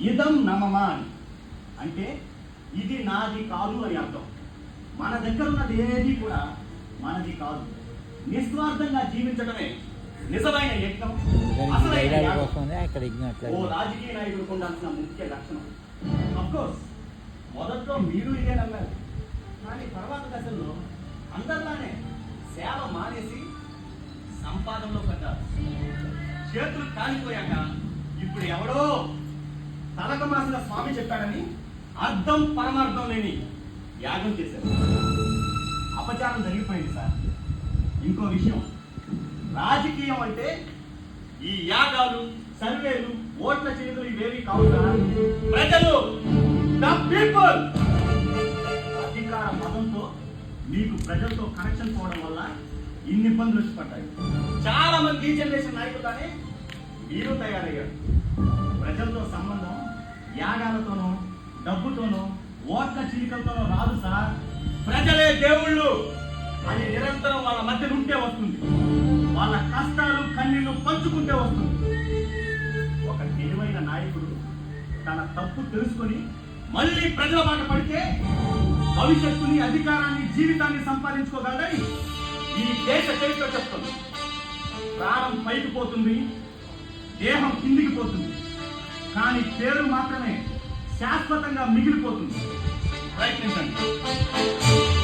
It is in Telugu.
ఇదం నమమాన్. అంటే ఇది నాది కాదు అని అర్థం. మన దగ్గర ఉన్నది ఏది కూడా మనది కాదు. నిస్వార్థంగా జీవించడమే నిజమైన యజ్ఞం. అసలైన ఓ రాజకీయ నాయకుడికి ఉండాల్సిన ముఖ్య లక్షణం. కోర్స్ మొదట్లో మీరు ఇదే నమ్మారు. కానీ తర్వాత దశల్లో అందరిలానే సేవ మానేసి సంపాదనలో పడ్డారు. చేతులు కాలిపోయాక ఇప్పుడు ఎవడో తలక మాసిన స్వామి చెప్పాడని అర్థం పరమార్థం లేని యాగం చేశారు అపచారం జరిగిపోయింది సార్. ఇంకో విషయం. రాజకీయం అంటే ఈ యాగాలు సర్వేలు ఓట్ల చేతులు ఇవేవి కావు సార్. ప్రజలు ద పీపుల్! అధికార మతంతో మీకు ప్రజలతో కనెక్షన్ పోవడం వల్ల ఇన్ని ఇబ్బందులు వచ్చి పడ్డాయి. చాలా మంది ఈ జనరేషన్ నాయకులనే మీరు తయారయ్యారు. ప్రజలతో సంబంధం యాగాలతోనో డబ్బుతోనో ఓట్ల చిలికలతోనో రాదు సార్. ప్రజలే దేవుళ్ళు. అది నిరంతరం వాళ్ళ మధ్య ఉంటే వస్తుంది. వాళ్ళ కష్టాలు కన్నీళ్ళు పంచుకుంటే వస్తుంది. ఒక తెలివైన నాయకుడు తన తప్పు తెలుసుకొని మళ్ళీ ప్రజల మాట పడితే భవిష్యత్తుని అధికారాన్ని జీవితాన్ని సంపాదించుకోగలరని ఈ దేశ చరిత్ర చెప్తుంది. ప్రాణం పైకి పోతుంది దేహం కిందికి పోతుంది. దాని పేరు మాత్రమే శాశ్వతంగా మిగిలిపోతుంది. ప్రయత్నించండి.